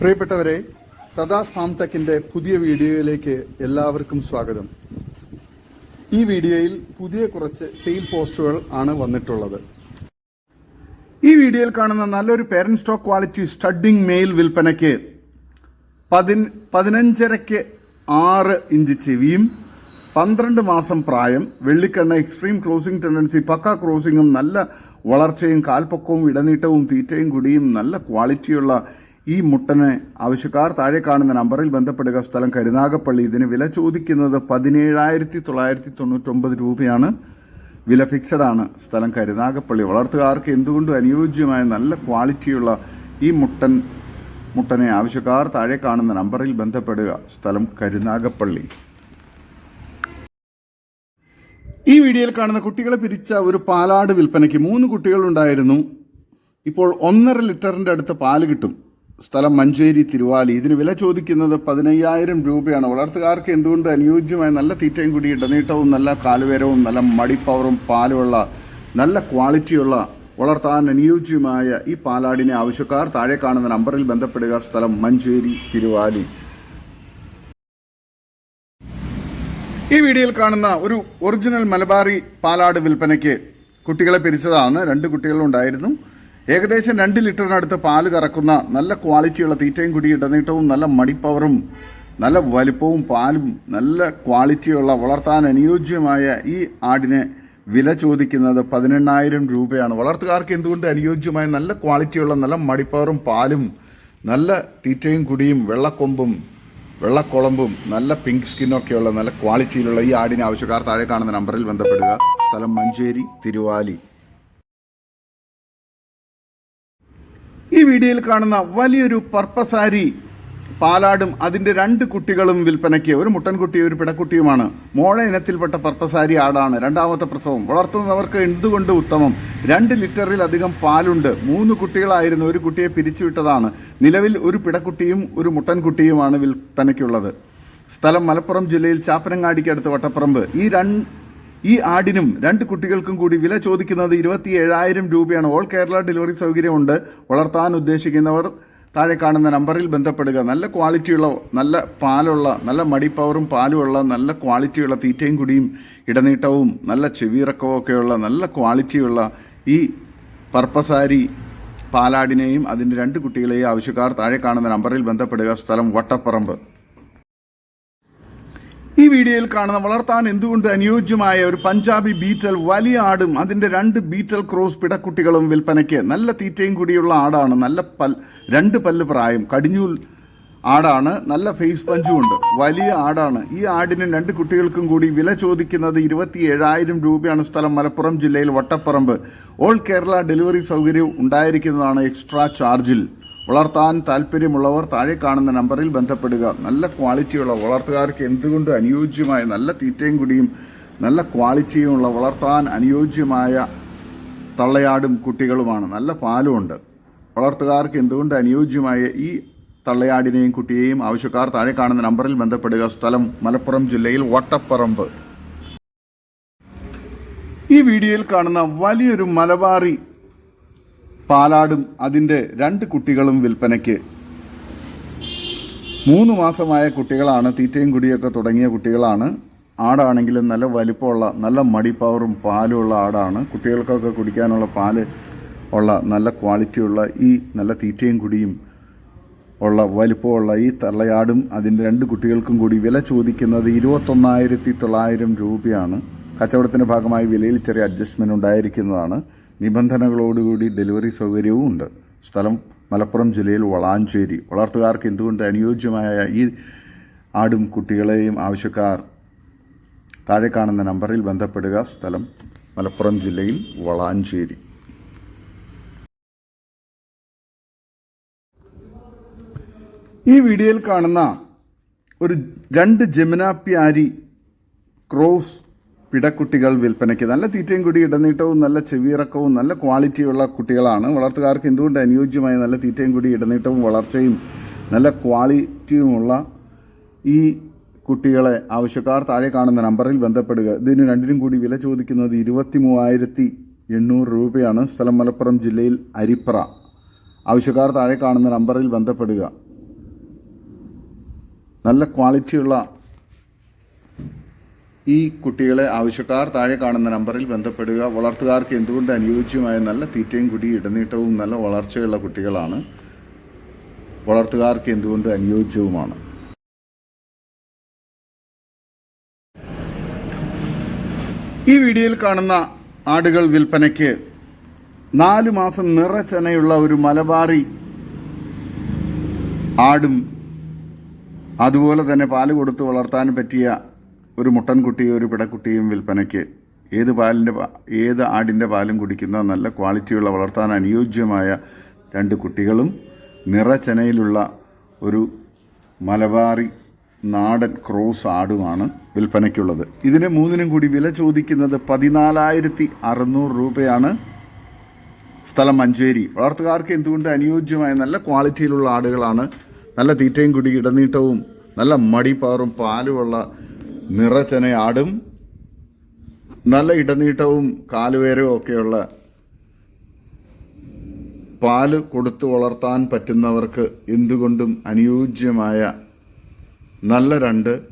പ്രിയപ്പെട്ടവരെ സദാ സാംടെക്കിന്റെ പുതിയ വീഡിയോയിലേക്ക് എല്ലാവർക്കും സ്വാഗതം. ഈ വീഡിയോയിൽ പുതിയ കുറച്ച് സെയിൽ പോസ്റ്റുകൾ ആണ് വന്നിട്ടുള്ളത്. ഈ വീഡിയോയിൽ കാണുന്ന നല്ലൊരു parent stock quality studding male വിൽപ്പനയ്ക്ക് പതിന പതിനഞ്ചരയ്ക്ക് ആറ് ഇഞ്ച് ചെവിയും പന്ത്രണ്ട് മാസം പ്രായം വെള്ളിക്കണ്ണ എക്സ്ട്രീം ക്രോസിംഗ് ടെൻഡൻസി പക്ക ക്രോസിംഗും നല്ല വളർച്ചയും കാൽപ്പൊക്കവും ഇടനീട്ടവും തീറ്റയും കുടിയും നല്ല ക്വാളിറ്റിയുള്ള ഈ മുട്ടനെ ആവശ്യക്കാർ താഴെ കാണുന്ന നമ്പറിൽ ബന്ധപ്പെടുക. സ്ഥലം കരുനാഗപ്പള്ളി. ഇതിന് വില ചോദിക്കുന്നത് പതിനേഴായിരത്തി തൊള്ളായിരത്തി തൊണ്ണൂറ്റൊമ്പത് രൂപയാണ്. വില ഫിക്സഡ് ആണ്. സ്ഥലം കരുനാഗപ്പള്ളി. വളർത്തുകാർക്ക് എന്തുകൊണ്ടും അനുയോജ്യമായ നല്ല ക്വാളിറ്റിയുള്ള ഈ മുട്ടൻ മുട്ടനെ ആവശ്യക്കാർ താഴെ കാണുന്ന നമ്പറിൽ ബന്ധപ്പെടുക. സ്ഥലം കരുനാഗപ്പള്ളി. ഈ വീഡിയോയിൽ കാണുന്ന കുട്ടികളെ പിരിച്ച ഒരു പാലാട് വിൽപ്പനയ്ക്ക് മൂന്ന് കുട്ടികളുണ്ടായിരുന്നു. ഇപ്പോൾ ഒന്നര ലിറ്ററിന്റെ അടുത്ത് പാൽ കിട്ടും. സ്ഥലം മഞ്ചേരി തിരുവാലി. ഇതിന് വില ചോദിക്കുന്നത് പതിനയ്യായിരം രൂപയാണ്. വളർത്തുകാർക്ക് എന്തുകൊണ്ട് അനുയോജ്യമായ നല്ല തീറ്റയും കൂടി ഇടനീട്ടവും നല്ല കാലുവേരവും നല്ല മടിപ്പവറും പാലുമുള്ള നല്ല ക്വാളിറ്റിയുള്ള വളർത്താൻ അനുയോജ്യമായ ഈ പാലാടിനെ ആവശ്യക്കാർ താഴെ കാണുന്ന നമ്പറിൽ ബന്ധപ്പെടുക. സ്ഥലം മഞ്ചേരി തിരുവാലി. ഈ വീഡിയോയിൽ കാണുന്ന ഒരു ഒറിജിനൽ മലബാറി പാലാട് വിൽപ്പനയ്ക്ക് കുട്ടികളെ പിരിച്ചതാണ്. രണ്ട് കുട്ടികളുണ്ടായിരുന്നു ഏകദേശം രണ്ട് ലിറ്ററിനടുത്ത് പാൽ കറക്കുന്ന നല്ല ക്വാളിറ്റിയുള്ള തീറ്റയും കുടി ഇടനീട്ടവും നല്ല മടിപ്പവറും നല്ല വലിപ്പവും പാലും നല്ല ക്വാളിറ്റിയുള്ള വളർത്താൻ അനുയോജ്യമായ ഈ ആടിനെ വില ചോദിക്കുന്നത് പതിനെണ്ണായിരം രൂപയാണ്. വളർത്തുകാർക്ക് എന്തുകൊണ്ട് അനുയോജ്യമായ നല്ല ക്വാളിറ്റിയുള്ള നല്ല മടിപ്പവറും പാലും നല്ല തീറ്റയും കുടിയും വെള്ളക്കൊമ്പും വെള്ളക്കുളമ്പും നല്ല പിങ്ക് സ്കിന്നൊക്കെയുള്ള നല്ല ക്വാളിറ്റിയിലുള്ള ഈ ആടിനെ ആവശ്യക്കാർ താഴെ കാണുന്ന നമ്പറിൽ ബന്ധപ്പെടുക. സ്ഥലം മഞ്ചേരി തിരുവാലി. ഈ വീഡിയോയിൽ കാണുന്ന വലിയൊരു പർപ്പസാരി പാലാടും അതിന്റെ രണ്ട് കുട്ടികളും വിൽപ്പനയ്ക്ക്. ഒരു മുട്ടൻകുട്ടിയും ഒരു പിടക്കുട്ടിയുമാണ്. മോഴ ഇനത്തിൽപ്പെട്ട പർപ്പസാരി ആടാണ്. രണ്ടാമത്തെ പ്രസവം. വളർത്തുന്നവർക്ക് എന്തുകൊണ്ട് ഉത്തമം? രണ്ട് ലിറ്ററിലധികം പാലുണ്ട്. മൂന്ന് കുട്ടികളായിരുന്നു. ഒരു കുട്ടിയെ പിരിച്ചുവിട്ടതാണ്. നിലവിൽ ഒരു പിടക്കുട്ടിയും ഒരു മുട്ടൻകുട്ടിയുമാണ് വിൽപ്പനയ്ക്കുള്ളത്. സ്ഥലം മലപ്പുറം ജില്ലയിൽ ചാപ്പനങ്ങാടിക്കടുത്ത് വട്ടപ്പറമ്പ്. ഈ രണ്ട് ഈ ആടിനും രണ്ട് കുട്ടികൾക്കും കൂടി വില ചോദിക്കുന്നത് ഇരുപത്തി രൂപയാണ്. ഓൾ കേരള ഡെലിവറി സൗകര്യമുണ്ട്. വളർത്താൻ ഉദ്ദേശിക്കുന്നവർ താഴെ കാണുന്ന നമ്പറിൽ ബന്ധപ്പെടുക. നല്ല ക്വാളിറ്റിയുള്ള നല്ല പാലുള്ള നല്ല മടിപ്പവറും പാലുമുള്ള നല്ല ക്വാളിറ്റിയുള്ള തീറ്റയും കുടിയും ഇടനീട്ടവും നല്ല ചെവിയിറക്കവും നല്ല ക്വാളിറ്റിയുള്ള ഈ പർപ്പസാരി പാലാടിനെയും അതിന്റെ രണ്ട് കുട്ടികളെയും ആവശ്യക്കാർ താഴെ കാണുന്ന നമ്പറിൽ ബന്ധപ്പെടുക. സ്ഥലം വട്ടപ്പറമ്പ്. ഈ വീഡിയോയിൽ കാണുന്ന വളർത്താൻ എന്തുകൊണ്ട് അനുയോജ്യമായ ഒരു പഞ്ചാബി ബീറ്റൽ വലിയ ആടും അതിന്റെ രണ്ട് ബീറ്റൽ ക്രോസ് പിടക്കുട്ടികളും വിൽപ്പനയ്ക്ക്? നല്ല തീറ്റയും കൂടിയുള്ള ആടാണ്. നല്ല പൽ രണ്ട് പല്ല് പ്രായം. കടിഞ്ഞൂൽ ആടാണ്. നല്ല ഫേസ് പഞ്ചും ഉണ്ട് വലിയ ആടാണ്. ഈ ആടിന് രണ്ട് കുട്ടികൾക്കും കൂടി വില ചോദിക്കുന്നത് ഇരുപത്തി ഏഴായിരം രൂപയാണ് സ്ഥലം. മലപ്പുറം ജില്ലയിൽ വട്ടപ്പറമ്പ്. ഓൾ കേരള ഡെലിവറി സൗകര്യം ഉണ്ടായിരിക്കുന്നതാണ് എക്സ്ട്രാ ചാർജിൽ. വളർത്താൻ താല്പര്യമുള്ളവർ താഴെ കാണുന്ന നമ്പറിൽ ബന്ധപ്പെടുക. നല്ല ക്വാളിറ്റിയുള്ള വളർത്തുകാർക്ക് എന്തുകൊണ്ട് അനുയോജ്യമായ നല്ല തീറ്റയും കുടിയും നല്ല ക്വാളിറ്റിയുമുള്ള വളർത്താൻ അനുയോജ്യമായ തള്ളയാടും കുട്ടികളുമാണ്. നല്ല പാലും ഉണ്ട്. വളർത്തുകാർക്ക് എന്തുകൊണ്ട് അനുയോജ്യമായ ഈ തള്ളയാടിനെയും കുട്ടിയെയും ആവശ്യക്കാർ താഴെ കാണുന്ന നമ്പറിൽ ബന്ധപ്പെടുക. സ്ഥലം മലപ്പുറം ജില്ലയിൽ വട്ടപ്പറമ്പ്. ഈ വീഡിയോയിൽ കാണുന്ന വലിയൊരു മലബാറി പാലാടും അതിന്റെ രണ്ട് കുട്ടികളും വിൽപ്പനയ്ക്ക്. മൂന്ന് മാസമായ കുട്ടികളാണ് തീറ്റയും കുടിയൊക്കെ തുടങ്ങിയ കുട്ടികളാണ്. ആടാണെങ്കിലും നല്ല വലിപ്പമുള്ള നല്ല മടിപ്പവറും പാലുമുള്ള ആടാണ്. കുട്ടികൾക്കൊക്കെ കുടിക്കാനുള്ള പാൽ ഉള്ള നല്ല ക്വാളിറ്റിയുള്ള ഈ നല്ല തീറ്റയും കുടിയും ഉള്ള വലിപ്പമുള്ള ഈ തള്ളയാടും അതിന്റെ രണ്ട് കുട്ടികൾക്കും കൂടി വില ചോദിക്കുന്നത് ഇരുപത്തൊന്നായിരത്തി തൊള്ളായിരം രൂപയാണ്. കച്ചവടത്തിന്റെ ഭാഗമായി വിലയിൽ ചെറിയ അഡ്ജസ്റ്റ്മെന്റ് ഉണ്ടായിരിക്കുന്നതാണ്. നിബന്ധനകളോടുകൂടി ഡെലിവറി സൗകര്യവും ഉണ്ട്. സ്ഥലം മലപ്പുറം ജില്ലയിൽ വളാഞ്ചേരി. വളർത്തുകാർക്ക് എന്തുകൊണ്ട് അനുയോജ്യമായ ഈ ആടും കുട്ടികളെയും ആവശ്യക്കാർ താഴെ കാണുന്ന നമ്പറിൽ ബന്ധപ്പെടുക? സ്ഥലം മലപ്പുറം ജില്ലയിൽ വളാഞ്ചേരി. ഈ വീഡിയോയിൽ കാണുന്ന ഒരു രണ്ട് ജമുനാപ്യാരി ക്രോസ് പിടക്കുട്ടികൾ വിൽപ്പനയ്ക്ക് നല്ല തീറ്റയും കൂടി ഇടനീട്ടവും നല്ല ചെവിയിറക്കവും നല്ല ക്വാളിറ്റിയുള്ള കുട്ടികളാണ്. വളർത്തുകാർക്ക് എന്തുകൊണ്ട് അനുയോജ്യമായ നല്ല തീറ്റയും കൂടി ഇടനീട്ടവും വളർച്ചയും നല്ല ക്വാളിറ്റിയുമുള്ള ഈ കുട്ടികളെ ആവശ്യക്കാർ താഴെ കാണുന്ന നമ്പറിൽ ബന്ധപ്പെടുക. ഇതിന് രണ്ടിനും കൂടി വില ചോദിക്കുന്നത് ഇരുപത്തി മൂവായിരത്തി എണ്ണൂറ് രൂപയാണ്. സ്ഥലം മലപ്പുറം ജില്ലയിൽ അരിപ്ര. ആവശ്യക്കാർ താഴെ കാണുന്ന നമ്പറിൽ ബന്ധപ്പെടുക. നല്ല ക്വാളിറ്റിയുള്ള ഈ കുട്ടികളെ ആവശ്യക്കാർ താഴെ കാണുന്ന നമ്പറിൽ ബന്ധപ്പെടുക. വളർത്തുകാർക്ക് എന്തുകൊണ്ട് അനുയോജ്യമായ നല്ല തീറ്റയും കുടി ഇടനീട്ടവും നല്ല വളർച്ചയുള്ള കുട്ടികളാണ്? വളർത്തുകാർക്ക് എന്തുകൊണ്ട് അനുയോജ്യവുമാണ്? ഈ വീഡിയോയിൽ കാണുന്ന ആടുകൾ വിൽപ്പനയ്ക്ക് നാല് മാസം നിറച്ചനയുള്ള ഒരു മലബാറി ആടും അതുപോലെ തന്നെ പാൽ കൊടുത്ത് വളർത്താൻ പറ്റിയ ഒരു മുട്ടൻകുട്ടിയും ഒരു പിടക്കുട്ടിയും വിൽപ്പനയ്ക്ക് ഏത് പാലിന്റെ ഏത് ആടിന്റെ പാലും കുടിക്കുന്ന നല്ല ക്വാളിറ്റിയുള്ള വളർത്താൻ അനുയോജ്യമായ രണ്ട് കുട്ടികളും നിറച്ചനയിലുള്ള ഒരു മലബാറി നാടൻ ക്രോസ് ആടുമാണ് വിൽപ്പനയ്ക്കുള്ളത്. ഇതിന് മൂന്നിനും കൂടി വില ചോദിക്കുന്നത് പതിനാലായിരത്തി അറുന്നൂറ് രൂപയാണ്. സ്ഥലം മഞ്ചേരി. വളർത്തുകാർക്ക് എന്തുകൊണ്ട് അനുയോജ്യമായ നല്ല ക്വാളിറ്റിയിലുള്ള ആടുകളാണ് നല്ല തീറ്റയും കുടി ഇടനീട്ടവും നല്ല മടിപ്പാറും പാലുമുള്ള നിറച്ചന ആടും നല്ല ഇടനീട്ടവും കാലുവേരവും ഒക്കെയുള്ള പാൽ കൊടുത്തു വളർത്താൻ പറ്റുന്നവർക്ക് എന്തുകൊണ്ടും അനുയോജ്യമായ നല്ല രണ്ട്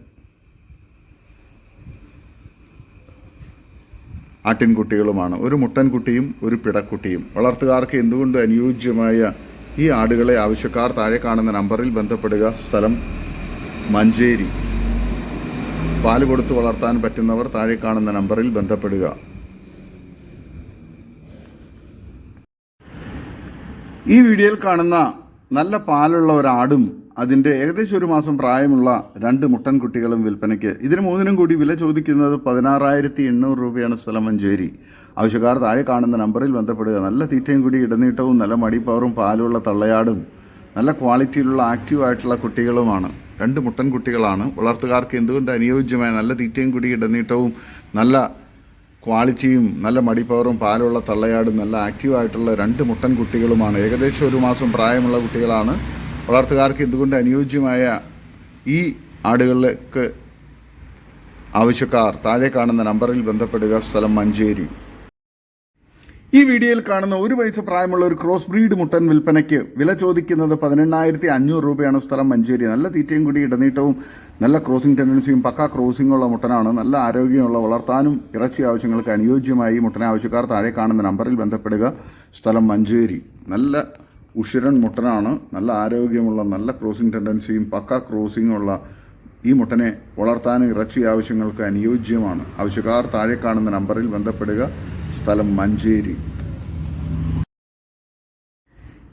ആട്ടിൻകുട്ടികളുമാണ്. ഒരു മുട്ടൻകുട്ടിയും ഒരു പിടക്കുട്ടിയും. വളർത്തുകാർക്ക് എന്തുകൊണ്ട് അനുയോജ്യമായ ഈ ആടുകളെ ആവശ്യക്കാർ താഴെ കാണുന്ന നമ്പറിൽ ബന്ധപ്പെടുക. സ്ഥലം മഞ്ചേരി. പാൽ കൊടുത്തു വളർത്താൻ പറ്റുന്നവർ താഴെ കാണുന്ന നമ്പറിൽ ബന്ധപ്പെടുക. ഈ വീഡിയോയിൽ കാണുന്ന നല്ല പാലുള്ള ഒരാടും അതിന്റെ ഏകദേശം ഒരു മാസം പ്രായമുള്ള രണ്ട് മുട്ടൻ കുട്ടികളും വിൽപ്പനയ്ക്ക് ഇതിന് മൂന്നിനും കൂടി വില ചോദിക്കുന്നത് പതിനാറായിരത്തി എണ്ണൂറ് രൂപയാണ് സ്ഥലം മഞ്ചേരി. ആവശ്യക്കാർ താഴെ കാണുന്ന നമ്പറിൽ ബന്ധപ്പെടുക. നല്ല തീറ്റയും കൂടി ഇടനീട്ടവും നല്ല മടിപ്പവറും പാലുള്ള തള്ളയാടും നല്ല ക്വാളിറ്റിയിലുള്ള ആക്റ്റീവ് ആയിട്ടുള്ള കുട്ടികളുമാണ്. രണ്ട് മുട്ടൻകുട്ടികളാണ്. വളർത്തുകാർക്ക് എന്തുകൊണ്ട് അനുയോജ്യമായ നല്ല തീറ്റയും കൂടി ഇടനീട്ടവും നല്ല ക്വാളിറ്റിയും നല്ല മടിപ്പവറും പാലുള്ള തള്ളയാടും നല്ല ആക്റ്റീവായിട്ടുള്ള രണ്ട് മുട്ടൻ കുട്ടികളുമാണ് ഏകദേശം ഒരു മാസം പ്രായമുള്ള കുട്ടികളാണ്. വളർത്തുകാർക്ക് എന്തുകൊണ്ട് അനുയോജ്യമായ ഈ ആടുകളിലേക്ക് ആവശ്യക്കാർ? താഴെ കാണുന്ന നമ്പറിൽ ബന്ധപ്പെടുക. സ്ഥലം മഞ്ചേരി. ഈ വീഡിയോയിൽ കാണുന്ന ഒരു വയസ്സ് പ്രായമുള്ള ഒരു ക്രോസ് ബ്രീഡ് മുട്ടൻ വിൽപ്പനയ്ക്ക് വില ചോദിക്കുന്നത് പതിനെണ്ണായിരത്തി അഞ്ഞൂറ് രൂപയാണ് സ്ഥലം മഞ്ചേരി. നല്ല തീറ്റയും കൂടി ഇടനീട്ടവും നല്ല ക്രോസിംഗ് ടെൻഡൻസിയും പക്ക ക്രോസിംഗ് ഉള്ള മുട്ടനാണ്. നല്ല ആരോഗ്യമുള്ള വളർത്താനും ഇറച്ചി ആവശ്യങ്ങൾക്ക് അനുയോജ്യമായി ഈ മുട്ടനെ ആവശ്യക്കാർ താഴെ കാണുന്ന നമ്പറിൽ ബന്ധപ്പെടുക. സ്ഥലം മഞ്ചേരി. നല്ല ഉഷിരൻ മുട്ടനാണ്. നല്ല ആരോഗ്യമുള്ള നല്ല ക്രോസിംഗ് ടെൻഡൻസിയും പക്ക ക്രോസിംഗ് ഉള്ള ഈ മുട്ടനെ വളർത്താൻ ഇറച്ചി ആവശ്യങ്ങൾക്ക് അനുയോജ്യമാണ്. ആവശ്യക്കാർ താഴെ കാണുന്ന നമ്പറിൽ ബന്ധപ്പെടുക. സ്ഥലം മഞ്ചേരി.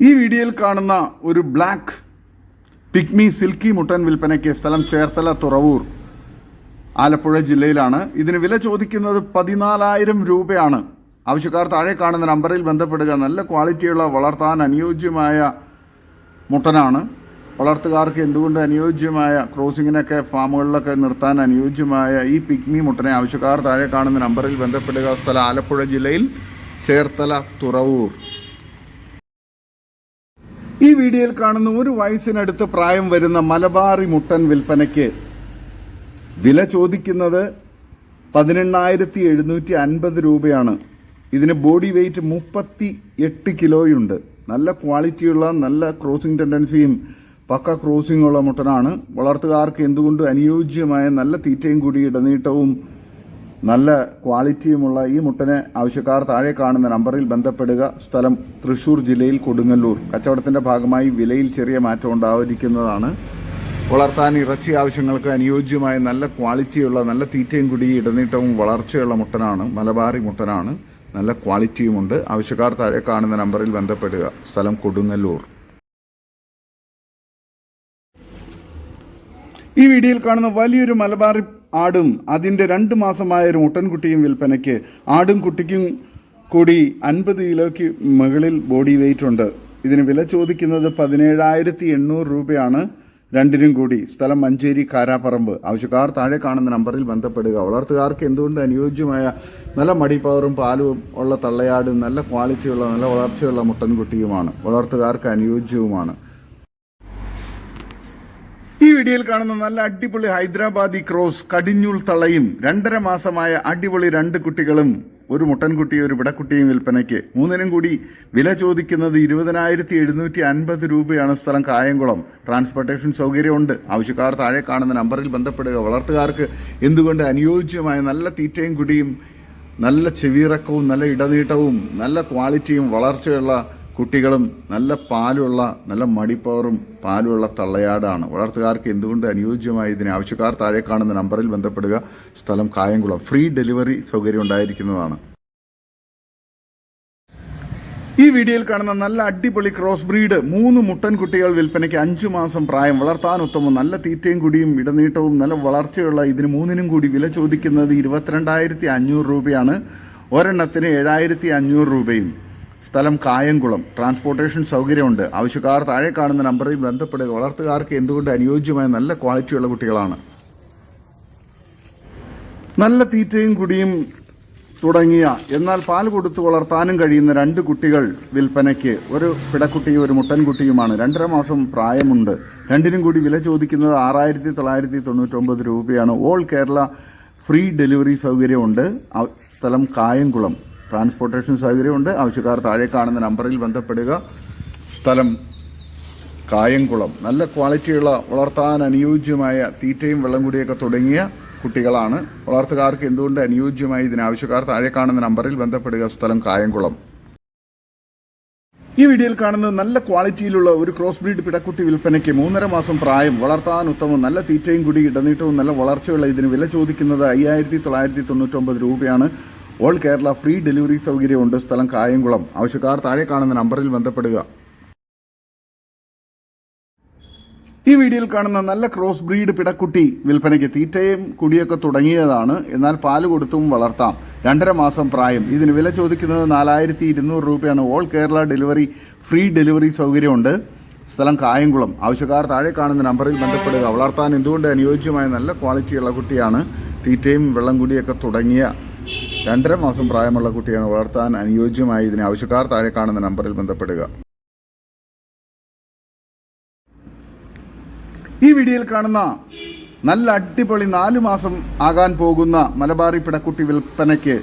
ഈ വീഡിയോയിൽ കാണുന്ന ഒരു ബ്ലാക്ക് പിഗ്മി സിൽക്കി മുട്ടൻ വിൽപ്പനയ്ക്ക് സ്ഥലം ചേർത്തല തുറവൂർ ആലപ്പുഴ ജില്ലയിലാണ്. ഇതിന് വില ചോദിക്കുന്നത് പതിനാലായിരം രൂപയാണ്. ആവശ്യക്കാർ താഴെ കാണുന്ന നമ്പറിൽ ബന്ധപ്പെടുക. നല്ല ക്വാളിറ്റിയുള്ള വളർത്താൻ അനുയോജ്യമായ മുട്ടനാണ്. വളർത്തുകാർക്ക് എന്തുകൊണ്ട് അനുയോജ്യമായ ക്രോസിങ്ങിനൊക്കെ ഫാമുകളിലൊക്കെ നിർത്താൻ അനുയോജ്യമായ ഈ പിഗ്മി മുട്ടനെ ആവശ്യക്കാർ താഴെ കാണുന്ന നമ്പറിൽ ബന്ധപ്പെടുക. സ്ഥലം ആലപ്പുഴ ജില്ലയിൽ. ചേർത്തല തുറവൂർ. ഈ വീഡിയോയിൽ കാണുന്ന ഒരു വയസ്സിനടുത്ത് പ്രായം വരുന്ന മലബാറി മുട്ടൻ വിൽപ്പനയ്ക്ക് വില ചോദിക്കുന്നത് പതിനെണ്ണായിരത്തി എഴുന്നൂറ്റി അൻപത് രൂപയാണ്. ഇതിന് ബോഡി വെയിറ്റ് മുപ്പത്തി എട്ട് കിലോയുണ്ട്. നല്ല ക്വാളിറ്റിയുള്ള നല്ല ക്രോസിംഗ് ടെൻഡൻസിയും പക്ക ക്രോസിംഗ് ഉള്ള മുട്ടനാണ്. വളർത്തുകാർക്ക് എന്തുകൊണ്ട് അനുയോജ്യമായ നല്ല തീറ്റയും കൂടി ഇടനീട്ടവും നല്ല ക്വാളിറ്റിയുമുള്ള ഈ മുട്ടനെ ആവശ്യക്കാർ താഴെ കാണുന്ന നമ്പറിൽ ബന്ധപ്പെടുക. സ്ഥലം തൃശൂർ ജില്ലയിൽ കൊടുങ്ങല്ലൂർ. കച്ചവടത്തിന്റെ ഭാഗമായി വിലയിൽ ചെറിയ മാറ്റം ഉണ്ടായിരിക്കുന്നതാണ്. വളർത്താൻ ഇറച്ചി ആവശ്യങ്ങൾക്ക് അനുയോജ്യമായ നല്ല ക്വാളിറ്റിയുള്ള നല്ല തീറ്റയും കൂടി ഇടനീട്ടവും വളർച്ചയുള്ള മുട്ടനാണ്. മലബാറി മുട്ടനാണ്. നല്ല ക്വാളിറ്റിയുമുണ്ട്. ആവശ്യക്കാർ താഴെ കാണുന്ന നമ്പറിൽ ബന്ധപ്പെടുക. സ്ഥലം കൊടുങ്ങല്ലൂർ. ഈ വീഡിയോയിൽ കാണുന്ന വലിയൊരു മലബാറി ആടും അതിന്റെ രണ്ട് മാസമായ ഒരു മുട്ടൻകുട്ടിയും വിൽപ്പനയ്ക്ക് ആടും കുട്ടിക്കും കൂടി അൻപത് കിലോയ്ക്ക് മുകളിൽ ബോഡി വെയിറ്റ് ഉണ്ട്. ഇതിന് വില ചോദിക്കുന്നത് പതിനേഴായിരത്തി എണ്ണൂറ് രൂപയാണ്. രണ്ടിനും കൂടി. സ്ഥലം മഞ്ചേരി കാരാപ്പറമ്പ്. ആവശ്യക്കാർ താഴെ കാണുന്ന നമ്പറിൽ ബന്ധപ്പെടുക. വളർത്തുകാർക്ക് എന്തുകൊണ്ട് അനുയോജ്യമായ നല്ല മടിപ്പവറും പാലും ഉള്ള തള്ളയാടും നല്ല ക്വാളിറ്റിയുള്ള നല്ല വളർച്ചയുള്ള മുട്ടൻകുട്ടിയുമാണ്. വളർത്തുകാർക്ക് അനുയോജ്യവുമാണ്. ഈ വീഡിയോയിൽ കാണുന്ന നല്ല അടിപൊളി ഹൈദരാബാദി ക്രോസ് കടിഞ്ഞൂൽ തളയും. രണ്ടര മാസമായ അടിപൊളി രണ്ട് കുട്ടികളും ഒരു മുട്ടൻകുട്ടിയും ഒരു വിടക്കുട്ടിയും വിൽപ്പനയ്ക്ക്. മൂന്നിനും കൂടി വില ചോദിക്കുന്നത് ഇരുപതിനായിരത്തി എഴുന്നൂറ്റി അൻപത് രൂപയാണ് സ്ഥലം കായംകുളം. ട്രാൻസ്പോർട്ടേഷൻ സൗകര്യമുണ്ട്. ആവശ്യക്കാർ താഴെ കാണുന്ന നമ്പറിൽ ബന്ധപ്പെടുക. വളർത്തുകാർക്ക് എന്തുകൊണ്ട് അനുയോജ്യമായ നല്ല തീറ്റയും കുടിയും നല്ല ചെവിയിറക്കവും നല്ല ഇടനീട്ടവും നല്ല ക്വാളിറ്റിയും വളർച്ചയുള്ള കുട്ടികളും നല്ല പാലുള്ള നല്ല മടിപ്പവറും പാലുള്ള തള്ളയാടാണ്. വളർത്തുകാർക്ക് എന്തുകൊണ്ട് അനുയോജ്യമായ ഇതിന്? ആവശ്യക്കാർ താഴെ കാണുന്ന നമ്പറിൽ ബന്ധപ്പെടുക. സ്ഥലം കായംകുളം. ഫ്രീ ഡെലിവറി സൗകര്യം ഉണ്ടായിരിക്കുന്നതാണ്. ഈ വീഡിയോയിൽ കാണുന്ന നല്ല അടിപൊളി ക്രോസ് ബ്രീഡ് മൂന്ന് മുട്ടൻ കുട്ടികൾ വിൽപ്പനയ്ക്ക് അഞ്ചു മാസം പ്രായം. വളർത്താൻ ഉത്തമം. നല്ല തീറ്റയും കുടിയും ഇടനീട്ടവും നല്ല വളർച്ചയുള്ള ഇതിന് മൂന്നിനും കൂടി വില ചോദിക്കുന്നത് ഇരുപത്തിരണ്ടായിരത്തി അഞ്ഞൂറ് രൂപയാണ്. ഒരെണ്ണത്തിന് ഏഴായിരത്തി അഞ്ഞൂറ് രൂപയും. സ്ഥലം കായംകുളം. ട്രാൻസ്പോർട്ടേഷൻ സൗകര്യമുണ്ട്. ആവശ്യക്കാർ താഴെ കാണുന്ന നമ്പറിൽ ബന്ധപ്പെടുക. വളർത്തുകാർക്ക് എന്തുകൊണ്ട് അനുയോജ്യമായ നല്ല ക്വാളിറ്റിയുള്ള കുട്ടികളാണ്? നല്ല തീറ്റയും കുടിയും തുടങ്ങിയ എന്നാൽ പാൽ കൊടുത്തു വളർത്താനും കഴിയുന്ന രണ്ട് കുട്ടികൾ വിൽപ്പനയ്ക്ക്. ഒരു പിടക്കുട്ടിയും ഒരു മുട്ടൻകുട്ടിയുമാണ്. രണ്ടര മാസം പ്രായമുണ്ട്. രണ്ടിനും കൂടി വില ചോദിക്കുന്നത് ആറായിരത്തി തൊള്ളായിരത്തി തൊണ്ണൂറ്റൊമ്പത് രൂപയാണ്. ഓൾ കേരള ഫ്രീ ഡെലിവറി സൗകര്യമുണ്ട്. സ്ഥലം കായംകുളം. ട്രാൻസ്പോർട്ടേഷൻ സൗകര്യമുണ്ട്. ആവശ്യക്കാർ താഴെ കാണുന്ന നമ്പറിൽ ബന്ധപ്പെടുക. സ്ഥലം കായംകുളം. നല്ല ക്വാളിറ്റിയുള്ള വളർത്താൻ അനുയോജ്യമായ തീറ്റയും വെള്ളം കൂടിയൊക്കെ തുടങ്ങിയ കുട്ടികളാണ്. വളർത്തുകാർക്ക് എന്തുകൊണ്ട് അനുയോജ്യമായി ഇതിനാവശ്യക്കാർ താഴെ കാണുന്ന നമ്പറിൽ ബന്ധപ്പെടുക? സ്ഥലം കായംകുളം. ഈ വീഡിയോയിൽ കാണുന്നത് നല്ല ക്വാളിറ്റിയിലുള്ള ഒരു ക്രോസ് ബ്രീഡ് പിടക്കുട്ടി വിൽപ്പനയ്ക്ക് മൂന്നര മാസം പ്രായം വളർത്താൻ ഉത്തമം നല്ല തീറ്റയും കൂടി ഇടനീട്ടവും നല്ല വളർച്ചയുള്ള ഇതിന് വില ചോദിക്കുന്നത് അയ്യായിരത്തി തൊള്ളായിരത്തി തൊണ്ണൂറ്റൊമ്പത് രൂപയാണ്. ഓൾ കേരള ഫ്രീ ഡെലിവറി സൗകര്യമുണ്ട്. സ്ഥലം കായംകുളം. ആവശ്യക്കാർ താഴെ കാണുന്ന നമ്പറിൽ ബന്ധപ്പെടുക. ഈ വീഡിയോയിൽ കാണുന്ന നല്ല ക്രോസ് ബ്രീഡ് പിടക്കുട്ടി വിൽപ്പനയ്ക്ക് തീറ്റയും കുടിയൊക്കെ തുടങ്ങിയതാണ്. എന്നാൽ പാൽ കൊടുത്തും വളർത്താം. രണ്ടര മാസം പ്രായം. ഇതിന് വില ചോദിക്കുന്നത് നാലായിരത്തി ഇരുന്നൂറ് രൂപയാണ്. All Kerala delivery free delivery സൗകര്യമുണ്ട്. സ്ഥലം കായംകുളം. ആവശ്യക്കാർ താഴെ കാണുന്ന നമ്പറിൽ ബന്ധപ്പെടുക. വളർത്താൻ എന്തുകൊണ്ട് അനുയോജ്യമായ നല്ല ക്വാളിറ്റിയുള്ള കുട്ടിയാണ് തീറ്റയും വെള്ളം കുടിയൊക്കെ തുടങ്ങിയ രണ്ടര മാസം പ്രായമുള്ള കുട്ടിയാണ് വളർത്താൻ അനുയോജ്യമായി ഇതിനെ ആവശ്യക്കാർ താഴെ കാണുന്ന നമ്പറിൽ ബന്ധപ്പെടുക. ഈ വീഡിയോയിൽ കാണുന്ന നല്ല അടിപൊളി നാലു മാസം ആകാൻ പോകുന്ന മലബാറി പിടക്കുട്ടി വിൽപ്പനയ്ക്ക്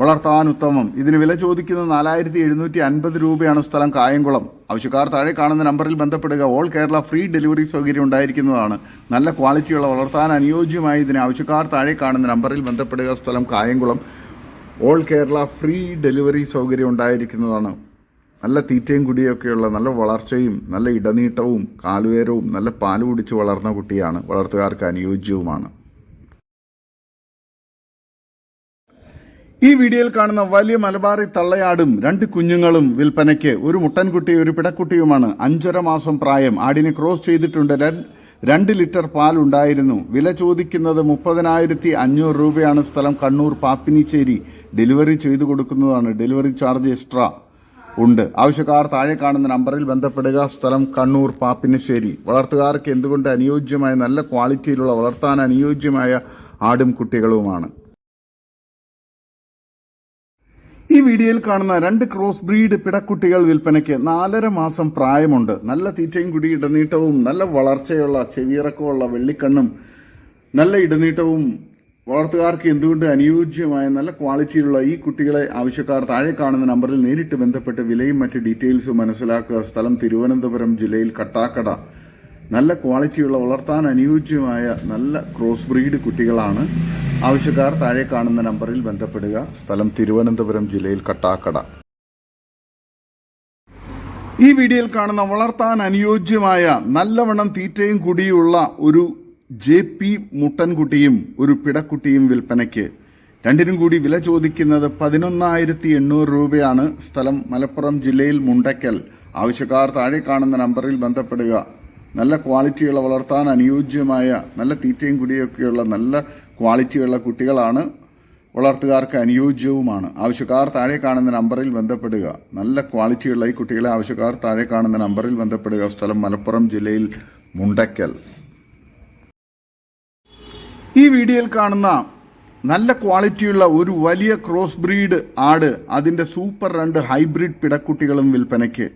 വളർത്താൻ ഉത്തമം. ഇതിന് വില ചോദിക്കുന്നത് നാലായിരത്തി എഴുന്നൂറ്റി അൻപത് രൂപയാണ് സ്ഥലം കായംകുളം. ആവശ്യക്കാർ താഴെ കാണുന്ന നമ്പറിൽ ബന്ധപ്പെടുക. ഓൾ കേരള ഫ്രീ ഡെലിവറി സൗകര്യം ഉണ്ടായിരിക്കുന്നതാണ്. നല്ല ക്വാളിറ്റിയുള്ള വളർത്താൻ അനുയോജ്യമായി ഇതിന് ആവശ്യക്കാർ താഴെ കാണുന്ന നമ്പറിൽ ബന്ധപ്പെടുക. സ്ഥലം Kayamkulam. All Kerala free delivery സൗകര്യം ഉണ്ടായിരിക്കുന്നതാണ്. നല്ല തീറ്റയും കുടിയൊക്കെയുള്ള നല്ല വളർച്ചയും നല്ല ഇടനീട്ടവും കാലുവേരവും നല്ല പാൽ കുടിച്ച് വളർന്ന കുട്ടിയാണ് വളർത്തുകാർക്ക് അനുയോജ്യവുമാണ്. ഈ വീഡിയോയിൽ കാണുന്ന വലിയ മലബാറി തള്ളയാടും രണ്ട് കുഞ്ഞുങ്ങളും വിൽപ്പനയ്ക്ക് ഒരു മുട്ടൻകുട്ടി ഒരു പിടക്കുട്ടിയുമാണ്. അഞ്ചര മാസം പ്രായം. ആടിനെ ക്രോസ് ചെയ്തിട്ടുണ്ട് രണ്ട് ലിറ്റർ പാൽ ഉണ്ടായിരുന്നു വില ചോദിക്കുന്നത് മുപ്പതിനായിരത്തി അഞ്ഞൂറ് രൂപയാണ്. സ്ഥലം കണ്ണൂർ പാപ്പിനിശ്ശേരി ഡെലിവറി ചെയ്തു കൊടുക്കുന്നതാണ്. ഡെലിവറി ചാർജ് എക്സ്ട്രാ ഉണ്ട്. ആവശ്യക്കാർ താഴെ കാണുന്ന നമ്പറിൽ ബന്ധപ്പെടുക. സ്ഥലം കണ്ണൂർ പാപ്പിനിശ്ശേരി വളർത്തുകാർക്ക് എന്തുകൊണ്ട് അനുയോജ്യമായ നല്ല ക്വാളിറ്റിയിലുള്ള വളർത്താൻ അനുയോജ്യമായ ആടും കുട്ടികളുമാണ്. വീഡിയോയിൽ കാണുന്ന രണ്ട് ക്രോസ് ബ്രീഡ് പിടക്കുട്ടികൾ വിൽപ്പനയ്ക്ക് നാലര മാസം പ്രായമുണ്ട്. നല്ല തീറ്റയും കുടി ഇടനീട്ടവും നല്ല വളർച്ചയുള്ള ചെവിയിറക്കമുള്ള വെള്ളിക്കണ്ണും നല്ല ഇടനീട്ടവും വളർത്തുകാർക്ക് എന്തുകൊണ്ട് അനുയോജ്യമായ നല്ല ക്വാളിറ്റിയിലുള്ള ഈ കുട്ടികളെ ആവശ്യക്കാർ താഴെ കാണുന്ന നമ്പറിൽ നേരിട്ട് ബന്ധപ്പെട്ട് വിലയും മറ്റ് ഡീറ്റെയിൽസും മനസ്സിലാക്കുക. സ്ഥലം തിരുവനന്തപുരം ജില്ലയിൽ കട്ടാക്കട. നല്ല ക്വാളിറ്റിയുള്ള വളർത്താൻ അനുയോജ്യമായ നല്ല ക്രോസ് ബ്രീഡ് കുട്ടികളാണ് ആവശ്യക്കാർ താഴെ കാണുന്ന നമ്പറിൽ ബന്ധപ്പെടുക. സ്ഥലം തിരുവനന്തപുരം ജില്ലയിൽ കട്ടാക്കട. ഈ വീഡിയോയിൽ കാണുന്ന വളർത്താൻ അനുയോജ്യമായ നല്ലവണ്ണം തീറ്റയും കൂടിയുള്ള ഒരു ജെ പി മുട്ടൻകുട്ടിയും ഒരു പിടക്കുട്ടിയും വിൽപ്പനയ്ക്ക്. രണ്ടിനും കൂടി വില ചോദിക്കുന്നത് പതിനൊന്നായിരത്തി എണ്ണൂറ് രൂപയാണ്. സ്ഥലം മലപ്പുറം ജില്ലയിൽ മുണ്ടയ്ക്കൽ ആവശ്യക്കാർ താഴെ കാണുന്ന നമ്പറിൽ ബന്ധപ്പെടുക. നല്ല ക്വാളിറ്റിയുള്ള വളർത്താൻ അനുയോജ്യമായ നല്ല തീറ്റയും കുടിയൊക്കെയുള്ള നല്ല ക്വാളിറ്റിയുള്ള കുട്ടികളാണ് വളർത്തുകാർക്ക് അനുയോജ്യവുമാണ്. ആവശ്യക്കാർ താഴെ കാണുന്ന നമ്പറിൽ ബന്ധപ്പെടുക. നല്ല ക്വാളിറ്റിയുള്ള ഈ കുട്ടികളെ ആവശ്യക്കാർ താഴെ കാണുന്ന നമ്പറിൽ ബന്ധപ്പെടുക. സ്ഥലം മലപ്പുറം ജില്ലയിൽ മുണ്ടക്കൽ. ഈ വീഡിയോയിൽ കാണുന്ന നല്ല ക്വാളിറ്റിയുള്ള ഒരു വലിയ ക്രോസ് ബ്രീഡ് ആട് അതിന്റെ സൂപ്പർ രണ്ട് ഹൈബ്രിഡ് പിടക്കുട്ടികളും വിൽപ്പനയ്ക്ക്.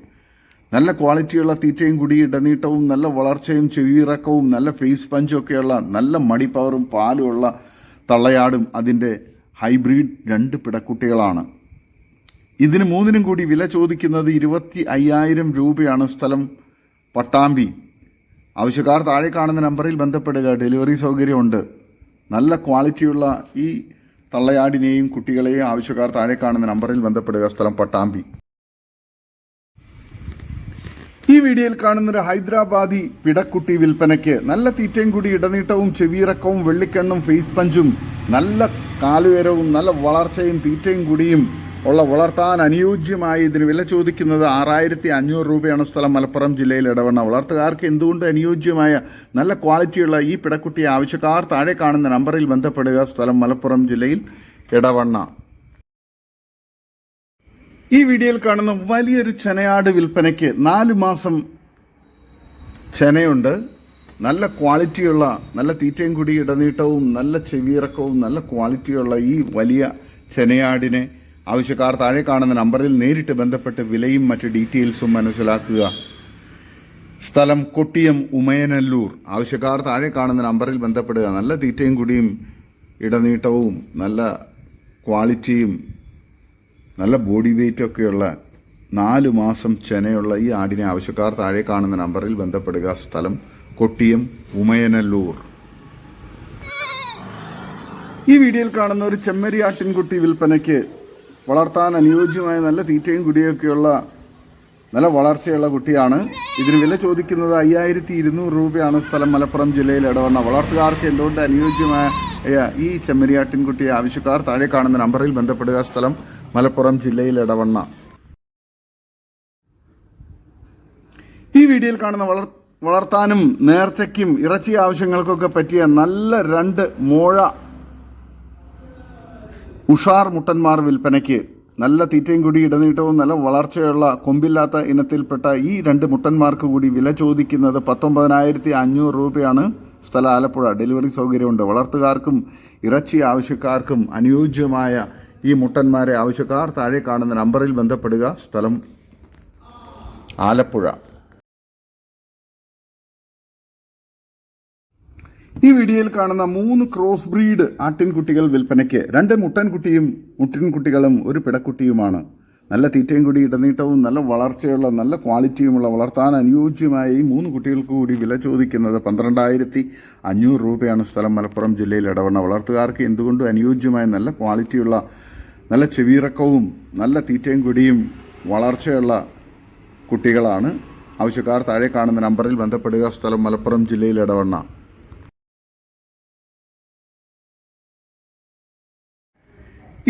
നല്ല ക്വാളിറ്റിയുള്ള തീറ്റയും കുടി ഇടനീട്ടവും നല്ല വളർച്ചയും ചെവിയിറക്കവും നല്ല ഫേസ് പഞ്ചും ഒക്കെയുള്ള നല്ല മടിപ്പവറും പാലുമുള്ള തള്ളയാടും അതിന്റെ ഹൈബ്രിഡ് രണ്ട് പിടക്കുട്ടികളാണ്. ഇതിന് മൂന്നിനും കൂടി വില ചോദിക്കുന്നത് ഇരുപത്തി അയ്യായിരം രൂപയാണ് സ്ഥലം. പട്ടാമ്പി. ആവശ്യക്കാർ താഴെ കാണുന്ന നമ്പറിൽ ബന്ധപ്പെടുക. ഡെലിവറി സൗകര്യമുണ്ട്. നല്ല ക്വാളിറ്റിയുള്ള ഈ തള്ളയാടിനെയും കുട്ടികളെയും ആവശ്യക്കാർ താഴെ കാണുന്ന നമ്പറിൽ ബന്ധപ്പെടുക. സ്ഥലം പട്ടാമ്പി. ഈ വീഡിയോയിൽ കാണുന്ന ഒരു ഹൈദരാബാദി പിടക്കുട്ടി വിൽപ്പനയ്ക്ക് നല്ല തീറ്റയും കൂടി ഇടനീട്ടവും ചെവിയിറക്കവും വെള്ളിക്കണ്ണും ഫേസ് പഞ്ചും നല്ല കാലുയരവും നല്ല വളർച്ചയും തീറ്റയും കൂടിയും ഉള്ള വളർത്താൻ അനുയോജ്യമായി ഇതിന് വില ചോദിക്കുന്നത് ആറായിരത്തി അഞ്ഞൂറ് രൂപയാണ് സ്ഥലം മലപ്പുറം ജില്ലയിൽ ഇടവണ്ണ. വളർത്തുകാർക്ക് എന്തുകൊണ്ട് അനുയോജ്യമായ നല്ല ക്വാളിറ്റിയുള്ള ഈ പിടക്കുട്ടിയെ ആവശ്യക്കാർ താഴെ കാണുന്ന നമ്പറിൽ ബന്ധപ്പെടുക സ്ഥലം മലപ്പുറം ജില്ലയിൽ ഇടവണ്ണ. ഈ വീഡിയോയിൽ കാണുന്ന വലിയൊരു ചെനയാട് വിൽപ്പനയ്ക്ക് നാല് മാസം ചെനയുണ്ട്. നല്ല ക്വാളിറ്റിയുള്ള നല്ല തീറ്റയും കൂടി ഇടനീട്ടവും നല്ല ചെവിയിറക്കവും നല്ല ക്വാളിറ്റിയുള്ള ഈ വലിയ ചെനയാടിനെ ആവശ്യക്കാർ താഴെ കാണുന്ന നമ്പറിൽ നേരിട്ട് ബന്ധപ്പെട്ട് വിലയും മറ്റ് ഡീറ്റെയിൽസും മനസ്സിലാക്കുക. സ്ഥലം കൊട്ടിയം ഉമയനല്ലൂർ. ആവശ്യക്കാർ താഴെ കാണുന്ന നമ്പറിൽ ബന്ധപ്പെടുക. നല്ല തീറ്റയും കൂടിയും ഇടനീട്ടവും നല്ല ക്വാളിറ്റിയും നല്ല ബോഡി വെയ്റ്റ് ഒക്കെയുള്ള നാല് മാസം ചെനയുള്ള ഈ ആടിനെ ആവശ്യക്കാർ താഴെ കാണുന്ന നമ്പറിൽ ബന്ധപ്പെടുക. സ്ഥലം കൊട്ടിയം ഉമയനല്ലൂർ. ഈ വീഡിയോയിൽ കാണുന്ന ഒരു ചെമ്മരി ആട്ടിൻകുട്ടി വിൽപ്പനയ്ക്ക് വളർത്താൻ അനുയോജ്യമായ നല്ല തീറ്റയും കുടിയൊക്കെയുള്ള നല്ല വളർച്ചയുള്ള കുട്ടിയാണ്. ഇതിന് വില ചോദിക്കുന്നത് അയ്യായിരത്തി ഇരുന്നൂറ് രൂപയാണ് സ്ഥലം മലപ്പുറം ജില്ലയിൽ ഇടവണ്ണ. വളർത്തുകാർക്ക് എന്തുകൊണ്ട് അനുയോജ്യമായ ഈ ചെമ്മരിയാട്ടിൻകുട്ടിയെ ആവശ്യക്കാർ താഴെ കാണുന്ന നമ്പറിൽ ബന്ധപ്പെടുക. സ്ഥലം മലപ്പുറം ജില്ലയിൽ ഇടവണ്ണ ഈ വീഡിയോയിൽ കാണുന്ന വളർ വളർത്താനും നേർച്ചയ്ക്കും ഇറച്ചി ആവശ്യങ്ങൾക്കൊക്കെ പറ്റിയ നല്ല രണ്ട് മോഴ ഉഷാർ മുട്ടന്മാർ വിൽപ്പനയ്ക്ക് നല്ല തീറ്റയും കൂടി ഇടനീട്ടവും നല്ല വളർച്ചയുള്ള കൊമ്പില്ലാത്ത ഇനത്തിൽപ്പെട്ട ഈ രണ്ട് മുട്ടന്മാർക്ക് കൂടി വില ചോദിക്കുന്നത് പത്തൊമ്പതിനായിരത്തി അഞ്ഞൂറ് രൂപയാണ്. സ്ഥലം ആലപ്പുഴ ഡെലിവറി സൗകര്യമുണ്ട്. വളർത്തുകാർക്കും ഇറച്ചി ആവശ്യക്കാർക്കും അനുയോജ്യമായ ഈ മുട്ടന്മാരെ ആവശ്യക്കാർ താഴെ കാണുന്ന നമ്പറിൽ ബന്ധപ്പെടുക. സ്ഥലം ആലപ്പുഴ. ഈ വീഡിയോയിൽ കാണുന്ന മൂന്ന് ക്രോസ് ബ്രീഡ് ആട്ടിൻകുട്ടികൾ വിൽപ്പനയ്ക്ക് രണ്ട് മുട്ടൻകുട്ടിയും മുട്ടിൻകുട്ടികളും ഒരു പിടക്കുട്ടിയുമാണ്. നല്ല തീറ്റയും കൂടി ഇടനീട്ടവും നല്ല വളർച്ചയുള്ള നല്ല ക്വാളിറ്റിയുമുള്ള വളർത്താൻ അനുയോജ്യമായ ഈ മൂന്ന് കുട്ടികൾക്ക് കൂടി വില ചോദിക്കുന്നത് പന്ത്രണ്ടായിരത്തി അഞ്ഞൂറ് രൂപയാണ്. സ്ഥലം മലപ്പുറം ജില്ലയിൽ ഇടവണ്ണ. വളർത്തുകാർക്ക് എന്തുകൊണ്ടും അനുയോജ്യമായ നല്ല ക്വാളിറ്റിയുള്ള നല്ല ചെവിയിറക്കവും നല്ല തീറ്റയും കുടിയും വളർച്ചയുള്ള കുട്ടികളാണ്. ആവശ്യക്കാർ താഴെ കാണുന്ന നമ്പറിൽ ബന്ധപ്പെടുക. സ്ഥലം മലപ്പുറം ജില്ലയിൽ ഇടവണ്ണ.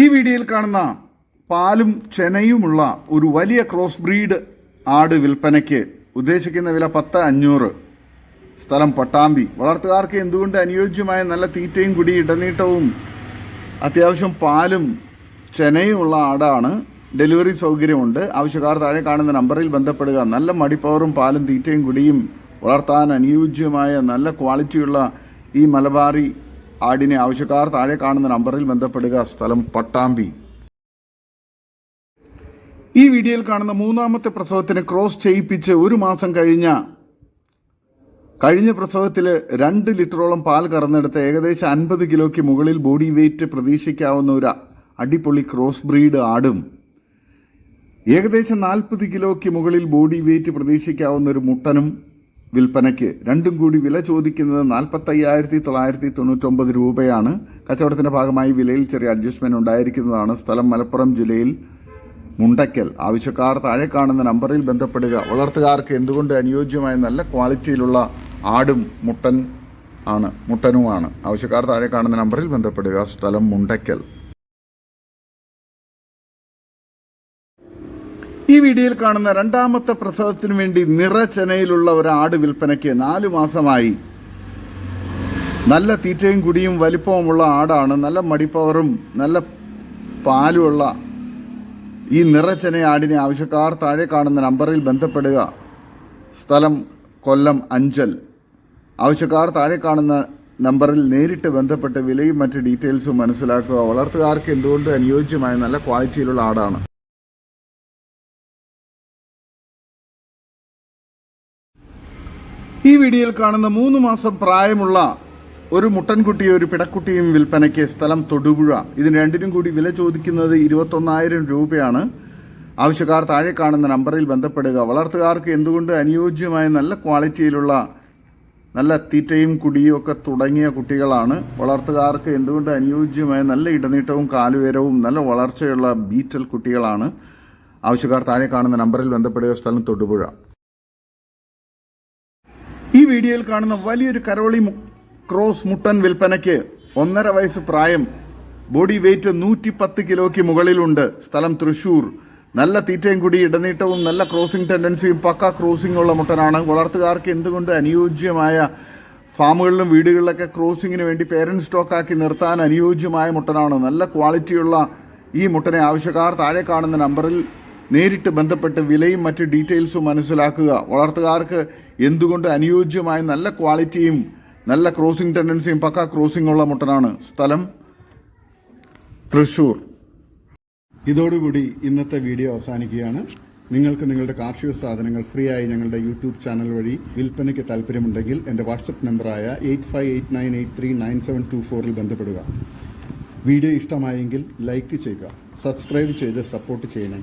ഈ വീഡിയോയിൽ കാണുന്ന പാലും ചെനയുമുള്ള ഒരു വലിയ ക്രോസ് ബ്രീഡ് ആട് വിൽപ്പനയ്ക്ക് ഉദ്ദേശിക്കുന്ന വില പത്ത് അഞ്ഞൂറ്. സ്ഥലം പട്ടാമ്പി. വളർത്തുകാർക്ക് എന്തുകൊണ്ട് അനുയോജ്യമായ നല്ല തീറ്റയും കുടി ഇടനീട്ടവും അത്യാവശ്യം പാലും ചെനയുമുള്ള ആടാണ്. ഡെലിവറി സൗകര്യമുണ്ട്. ആവശ്യക്കാർ താഴെ കാണുന്ന നമ്പറിൽ ബന്ധപ്പെടുക. നല്ല മടിപ്പവറും പാലും തീറ്റയും കുടിയും വളർത്താൻ അനുയോജ്യമായ നല്ല ക്വാളിറ്റിയുള്ള ഈ മലബാറി ആടിനെ ആവശ്യക്കാർ താഴെ കാണുന്ന നമ്പറിൽ ബന്ധപ്പെടുക. സ്ഥലം പട്ടാമ്പി. ഈ വീഡിയോയിൽ കാണുന്ന മൂന്നാമത്തെ പ്രസവത്തിന് ക്രോസ് ചെയ്യിപ്പിച്ച് ഒരു മാസം കഴിഞ്ഞ കഴിഞ്ഞ പ്രസവത്തിൽ രണ്ട് ലിറ്ററോളം പാൽ കറന്നെടുത്ത് ഏകദേശം അൻപത് കിലോയ്ക്ക് മുകളിൽ ബോഡി വെയിറ്റ് പ്രതീക്ഷിക്കാവുന്ന ഒരു അടിപൊളി ക്രോസ് ബ്രീഡ് ആടും. ഏകദേശം നാൽപ്പത് കിലോയ്ക്ക് മുകളിൽ ബോഡി വെയിറ്റ് പ്രതീക്ഷിക്കാവുന്ന ഒരു മുട്ടനും വിൽപ്പനയ്ക്ക് രണ്ടും കൂടി വില ചോദിക്കുന്നത് നാൽപ്പത്തയ്യായിരത്തി തൊള്ളായിരത്തി തൊണ്ണൂറ്റൊമ്പത് രൂപയാണ്. കച്ചവടത്തിന്റെ ഭാഗമായി വിലയിൽ ചെറിയ അഡ്ജസ്റ്റ്മെന്റ് ഉണ്ടായിരിക്കുന്നതാണ്. സ്ഥലം മലപ്പുറം ജില്ലയിൽ മുണ്ടയ്ക്കൽ. ആവശ്യക്കാർ താഴെ കാണുന്ന നമ്പറിൽ ബന്ധപ്പെടുക. വളർത്തുകാർക്ക് എന്തുകൊണ്ട് അനുയോജ്യമായ നല്ല ക്വാളിറ്റിയിലുള്ള ആടും മുട്ടൻ ആണ് മുട്ടനുമാണ്? ആവശ്യക്കാർ താഴെ കാണുന്ന നമ്പറിൽ ബന്ധപ്പെടുക. സ്ഥലം മുണ്ടയ്ക്കൽ. ഈ വീഡിയോയിൽ കാണുന്ന രണ്ടാമത്തെ പ്രസവത്തിന് വേണ്ടി നിറചെനയിലുള്ള ഒരു ആട് വിൽപ്പനയ്ക്ക് നാലു മാസമായി. നല്ല തീറ്റയും കുടിയും വലിപ്പവുമുള്ള ആടാണ്. നല്ല മടിപ്പവറും നല്ല പാലുമുള്ള ഈ നിറച്ചെന ആടിനെ ആവശ്യക്കാർ താഴെ കാണുന്ന നമ്പറിൽ ബന്ധപ്പെടുക. സ്ഥലം കൊല്ലം അഞ്ചൽ. ആവശ്യക്കാർ താഴെ കാണുന്ന നമ്പറിൽ നേരിട്ട് ബന്ധപ്പെട്ട് വിലയും മറ്റ് ഡീറ്റെയിൽസും മനസ്സിലാക്കുക. വളർത്തുകാർക്ക് എന്തുകൊണ്ട് അനുയോജ്യമായ നല്ല ക്വാളിറ്റിയിലുള്ള ആടാണ്. ഈ വീഡിയോയിൽ കാണുന്ന മൂന്ന് മാസം പ്രായമുള്ള ഒരു മുട്ടൻകുട്ടിയും ഒരു പിടക്കുട്ടിയും വിൽപ്പനയ്ക്ക് സ്ഥലം തൊടുപുഴ. ഇതിന് രണ്ടിനും കൂടി വില ചോദിക്കുന്നത് ഇരുപത്തൊന്നായിരം രൂപയാണ്. ആവശ്യക്കാർ താഴെ കാണുന്ന നമ്പറിൽ ബന്ധപ്പെടുക. വളർത്തുകാർക്ക് എന്തുകൊണ്ട് അനുയോജ്യമായ നല്ല ക്വാളിറ്റിയിലുള്ള നല്ല തീറ്റയും കുടിയും ഒക്കെ തുടങ്ങിയ കുട്ടികളാണ്? വളർത്തുകാർക്ക് എന്തുകൊണ്ട് അനുയോജ്യമായ നല്ല ഇടനീട്ടവും കാലുയരവും നല്ല വളർച്ചയുള്ള ബീറ്റൽ കുട്ടികളാണ്? ആവശ്യക്കാർ താഴെ കാണുന്ന നമ്പറിൽ ബന്ധപ്പെടുക. സ്ഥലം തൊടുപുഴ. ഈ വീഡിയോയിൽ കാണുന്ന വലിയൊരു കരോളി ക്രോസ് മുട്ടൻ വിൽപ്പനയ്ക്ക് ഒന്നര വയസ്സ് പ്രായം ബോഡി വെയിറ്റ് നൂറ്റി പത്ത് കിലോയ്ക്ക് മുകളിലുണ്ട്. സ്ഥലം തൃശൂർ. നല്ല തീറ്റയും കൂടി ഇടനീട്ടവും നല്ല ക്രോസിംഗ് ടെൻഡൻസിയും പക്ക ക്രോസിംഗ് ഉള്ള മുട്ടനാണ്. വളർത്തുകാർക്ക് എന്തുകൊണ്ട് അനുയോജ്യമായ ഫാമുകളിലും വീടുകളിലൊക്കെ ക്രോസിങ്ങിന് വേണ്ടി പേരന്റ് സ്റ്റോക്കാക്കി നിർത്താൻ അനുയോജ്യമായ മുട്ടനാണ്? നല്ല ക്വാളിറ്റിയുള്ള ഈ മുട്ടനെ ആവശ്യക്കാർ താഴെ കാണുന്ന നമ്പറിൽ നേരിട്ട് ബന്ധപ്പെട്ട് വിലയും മറ്റ് ഡീറ്റെയിൽസും മനസ്സിലാക്കുക. വളർത്തുകാർക്ക് എന്തുകൊണ്ട് അനുയോജ്യമായ നല്ല ക്വാളിറ്റിയും നല്ല ക്രോസിംഗ് ടെൻഡൻസിയും പക്ക ക്രോസിംഗ് ഉള്ള മുട്ടനാണ്? സ്ഥലം? തൃശൂർ ഇതോടുകൂടി ഇന്നത്തെ വീഡിയോ അവസാനിക്കുകയാണ്. നിങ്ങൾക്ക് നിങ്ങളുടെ കാർഷിക സാധനങ്ങൾ ഫ്രീ ആയി ഞങ്ങളുടെ യൂട്യൂബ് ചാനൽ വഴി വിൽപ്പനയ്ക്ക് താല്പര്യമുണ്ടെങ്കിൽ എന്റെ വാട്സപ്പ് നമ്പറായ eight five eight nine eight three nine seven two ഫോറിൽ ബന്ധപ്പെടുക. വീഡിയോ ഇഷ്ടമായെങ്കിൽ ലൈക്ക് ചെയ്യുക സബ്സ്ക്രൈബ് ചെയ്ത് സപ്പോർട്ട് ചെയ്യണം.